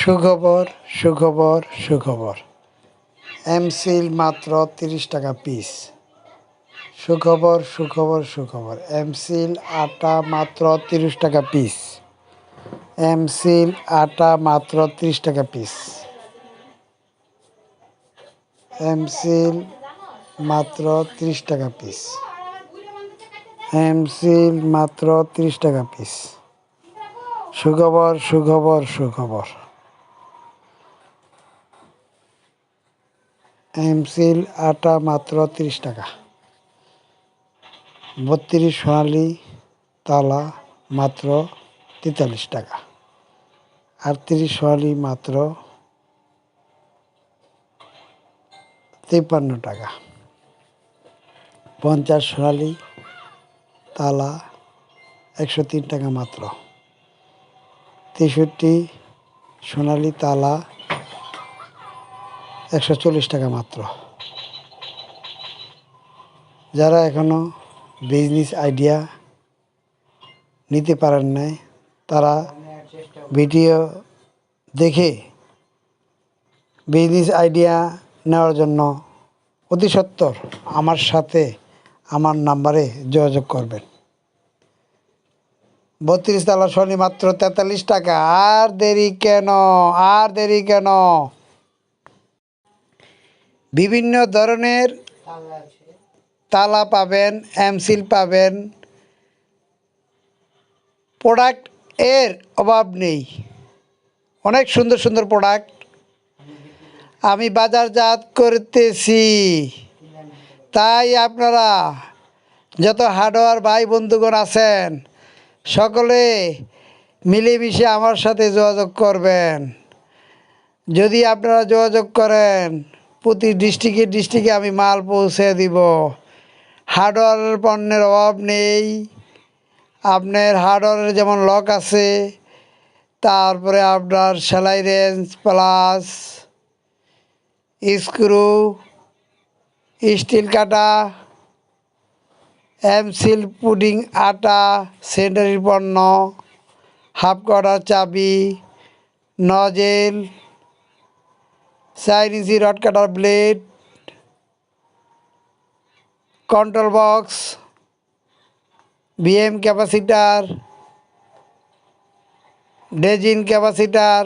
সুখবর সুখবর সুখবর। এমসিল মাত্র তিরিশ টাকা পিস সুখবর সুখবর সুখবর। এমসিল আটা মাত্র তিরিশ টাকা পিস এমসিল আটা মাত্র তিরিশ টাকা পিস এমসিল মাত্র তিরিশ টাকা পিস এমসিল মাত্র তিরিশ টাকা পিস সুখবর সুখবর সুখবর। এমসিল আটা মাত্র তিরিশ টাকা। বত্রিশ সোনালি তালা মাত্র তেতাল্লিশ টাকা। আটত্রিশ সোনালি মাত্র তিপ্পান্ন টাকা। পঞ্চাশ সোনালি তালা একশো তিন টাকা মাত্র। তেষট্টি সোনালি তালা একশো চল্লিশ টাকা মাত্র। যারা এখনও বিজনেস আইডিয়া নিতে পারেন নাই, তারা ভিডিও দেখে বিজনেস আইডিয়া নেওয়ার জন্য অতি সত্বর আমার সাথে আমার নাম্বারে যোগাযোগ করবেন। বত্রিশ তালা শনি মাত্র তেতাল্লিশ টাকা। আর দেরি কেন? আর দেরি কেন? বিভিন্ন ধরনের তালা পাবেন এমসিল পাবেন। প্রোডাক্টের অভাব নেই। অনেক সুন্দর সুন্দর প্রোডাক্ট। আমি বাজারজাত করতেছি। তাই আপনারা যত হার্ডওয়ার ভাই বন্ধুগণ আছেন, সকলে মিলেমিশে আমার সাথে যোগাযোগ করবেন। যদি আপনারা যোগাযোগ করেন প্রতি ডিস্ট্রিক্টে ডিস্ট্রিক্টে আমি মাল পৌঁছে দিব। হার্ডওয়ারের পণ্যের অভাব নেই। আপনার হার্ডওয়ারের যেমন লক আছে, তারপরে আপনার সেলাই রেঞ্জ প্লাস স্ক্রু স্টিল কাটা এমসিল পুডিং আটা সেন্টারি পণ্য হাফ কটার চাবি nozzle চাইনিজি rod cutter blade control box BM capacitor ডেজিন capacitor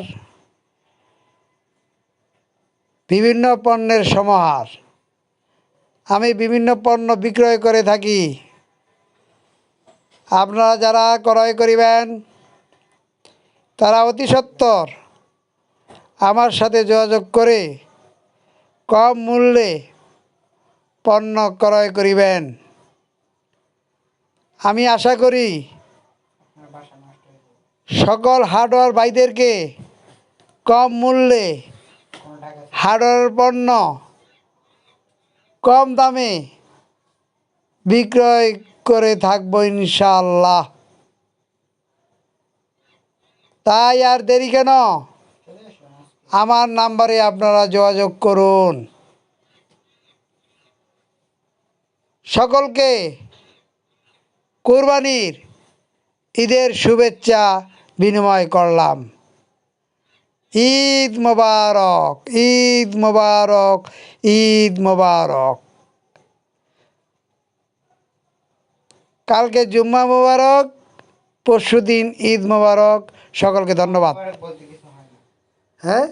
বিভিন্ন পণ্যের সমাহার। আমি বিভিন্ন পণ্য বিক্রয় করে থাকি। আপনারা যারা ক্রয় করিবেন, তারা অতি সত্বর আমার সাথে যোগাযোগ করে কম মূল্যে পণ্য ক্রয় করিবেন। আমি আশা করি সকল হার্ডওয়্যার ভাইদেরকে কম মূল্যে হার্ডওয়্যার পণ্য কম দামে বিক্রয় করে থাকব ইনশাল্লাহ তাই আর দেরি কেন? আমার নাম্বারে আপনারা যোগাযোগ করুন। সকলকে কোরবানির ঈদের শুভেচ্ছা বিনিময় করলাম। ঈদ মোবারক ঈদ মোবারক ঈদ মোবারক। কালকে জুম্মা মোবারক পরশু দিন ঈদ মোবারক। সকলকে ধন্যবাদ। হ্যাঁ